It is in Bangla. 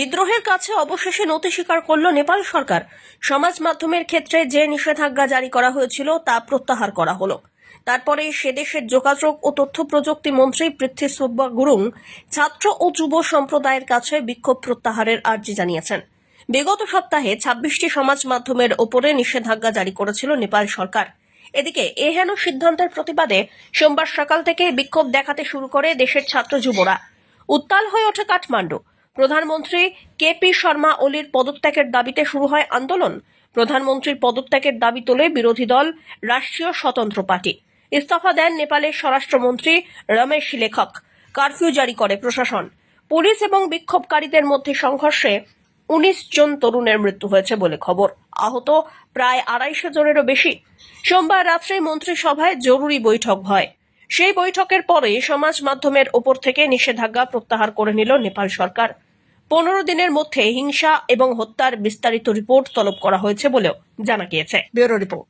বিদ্রোহের কাছে অবশেষে নতি স্বীকার করল নেপাল সরকার। সমাজ মাধ্যমের ক্ষেত্রে যে নিষেধাজ্ঞা জারি করা হয়েছিল তা প্রত্যাহার করা হলো। তারপরে সে দেশের যোগাযোগ ও তথ্য প্রযুক্তি মন্ত্রী পৃথ্বী সুব্বা গুরুং ছাত্র ও যুব সম্প্রদায়ের কাছে বিক্ষোভ প্রত্যাহারের আর্জি জানিয়েছেন। বিগত সপ্তাহে ছাব্বিশটি সমাজ মাধ্যমের ওপরে নিষেধাজ্ঞা জারি করেছিল নেপাল সরকার। এদিকে এহেন সিদ্ধান্তের প্রতিবাদে সোমবার সকাল থেকে বিক্ষোভ দেখাতে শুরু করে দেশের ছাত্র যুবরা। উত্তাল হয়ে ওঠে কাঠমান্ডু। প্রধানমন্ত্রী কেপি শর্মা ওলির পদত্যাগের দাবিতে শুরু হয় আন্দোলন। প্রধানমন্ত্রীর পদত্যাগের দাবি তোলে বিরোধী দল, রাষ্ট্রীয় স্বতন্ত্র পার্টি। ইস্তফা দেন নেপালের স্বরাষ্ট্রমন্ত্রী রমেশ লেখক। কারফিউ জারি করে প্রশাসন। পুলিশ এবং বিক্ষোভকারীদের মধ্যে সংঘর্ষে উনিশ জন তরুণের মৃত্যু হয়েছে বলে খবর। আহত প্রায় আড়াইশো জনেরও বেশি। সোমবার রাত্রে মন্ত্রিসভায় জরুরি বৈঠক হয়। সেই বৈঠকের পরে সমাজ মাধ্যমের ওপর থেকে নিষেধাজ্ঞা প্রত্যাহার করে নিল নেপাল সরকার। পনেরো দিনের মধ্যে হিংসা এবং হত্যার বিস্তারিত রিপোর্ট তলব করা হয়েছে বলেও জানা গিয়েছে। Bureau report.